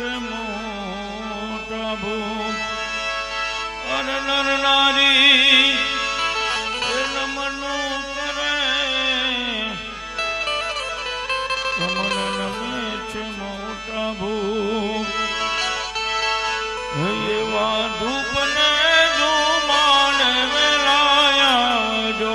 વિષમો પ્રભુ અરનર નારી નમનો કરે. તમન નમે છે મો પ્રભુ એવા ધૂપને ધૂમાણ વેલાયા જો.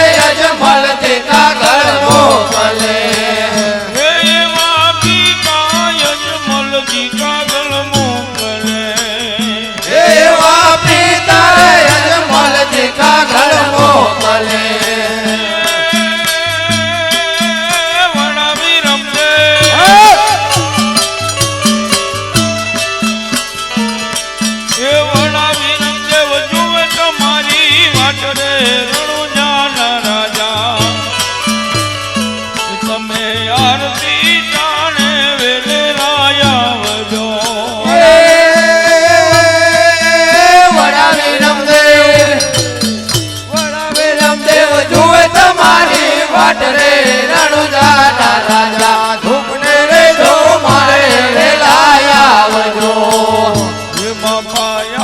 papaya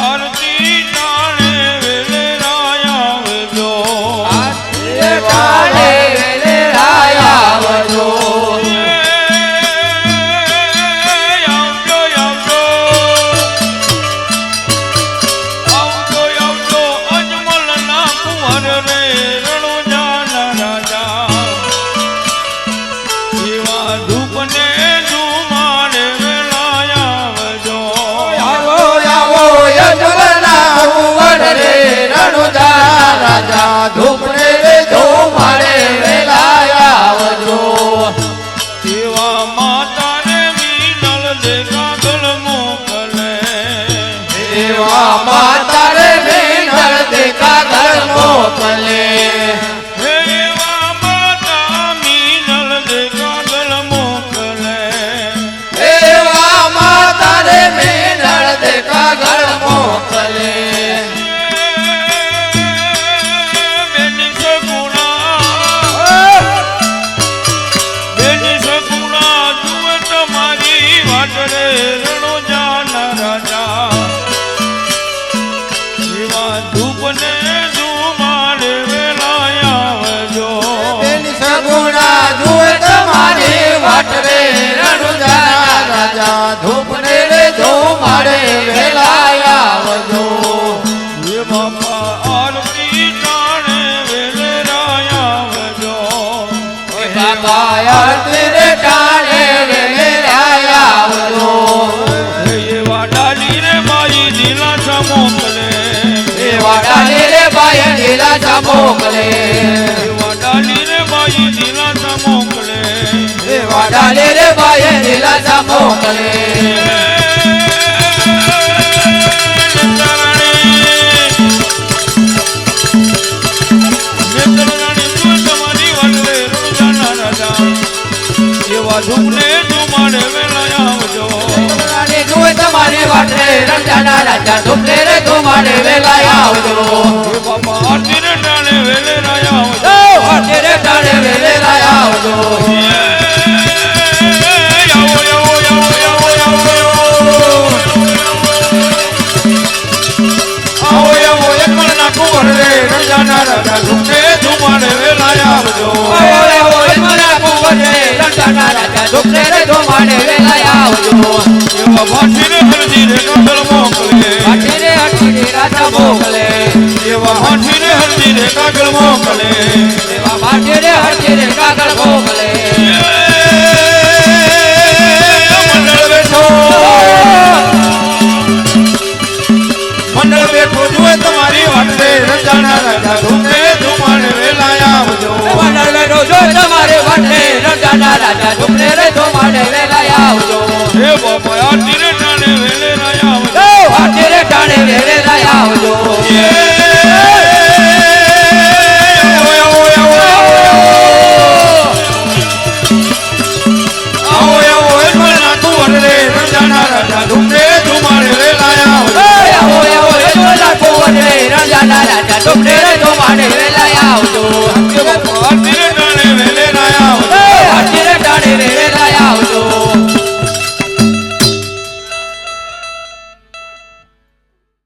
દેવા માતા દેખા ઘર મોકલે મોકલે. દેવા ડાલે રે બાએ દિલાસા મોકલે. તમારે વાટરે રંજાના રાજા. ધૂમને રે ધુમાડે વેલા આવજો. રાજા રાજા દુખરે રે ધોમાડે વેલા આવજો મંડળ બેઠો મંડળ તમારી વાટે રજાના રાજા બાપા આ ટાણે વેલે રાયા આવજો વાટે રે ટાણે વેલા આવજો રાજા વેલા આવજો આવો આવો એ તો મારે રાજા વેલા આવજો